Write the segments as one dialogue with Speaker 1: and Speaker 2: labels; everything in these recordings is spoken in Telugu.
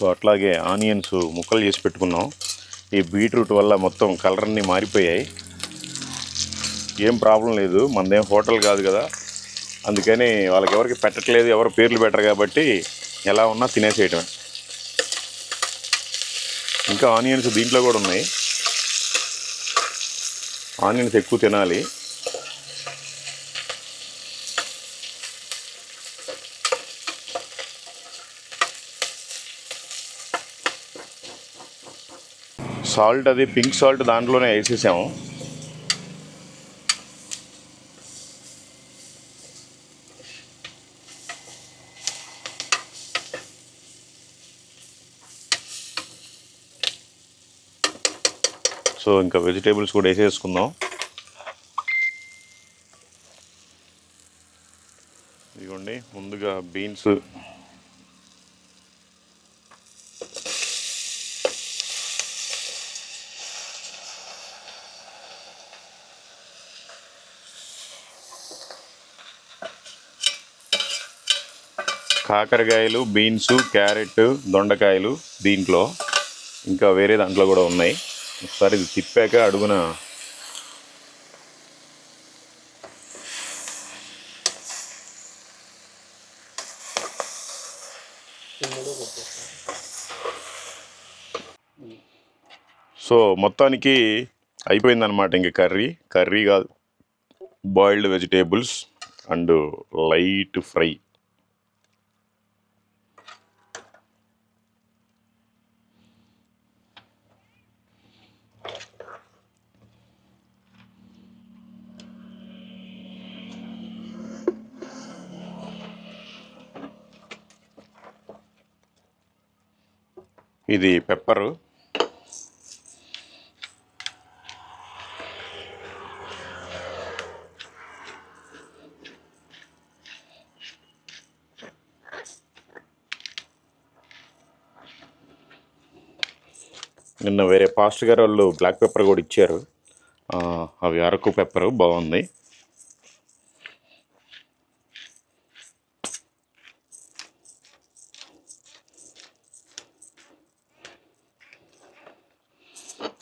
Speaker 1: సో అట్లాగే ఆనియన్స్ ముక్కలు చేసి పెట్టుకున్నాం. ఈ బీట్రూట్ వల్ల మొత్తం కలర్ అన్నీ మారిపోయాయి. ఏం ప్రాబ్లం లేదు. మనదేం హోటల్ కాదు కదా. అందుకని వాళ్ళకి ఎవరికి పెట్టట్లేదు. ఎవరు పేర్లు పెట్టరు కాబట్టి ఎలా ఉన్నా తినేసేయటమే. ఇంకా ఆనియన్స్ దీంట్లో కూడా ఉన్నాయి. ఆనియన్స్ ఎక్కువ తినాలి. సాల్ట్ అది పింక్ సాల్ట్ దాంట్లోనే వేసేసాము. సో ఇంకా వెజిటేబుల్స్ కూడా వేసేసుకుందాం. ఇదిగోండి ముందుగా బీన్స్ కాకరకాయలు బీన్స్ క్యారెట్ దొండకాయలు దీంట్లో. ఇంకా వేరే దాంట్లో కూడా ఉన్నాయి. ఒకసారి ఇది తిప్పాక అడుగున సో మొత్తానికి అయిపోయిందనమాట ఇంక కర్రీ. కర్రీ కాదు boiled vegetables and light fry. ఇది పెప్పరు. నిన్న వేరే పాస్ట్ గారు వాళ్ళు బ్లాక్ పెప్పర్ కూడా ఇచ్చారు. అవి అరకు పెప్పరు బాగుంది.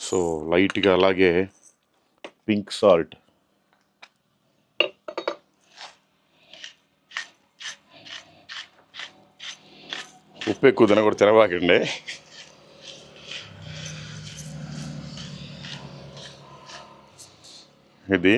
Speaker 1: సో లైట్గా అలాగే పింక్ సాల్ట్. ఉప్పు ఎక్కువ తినకూడదు తినబాకండి ఇది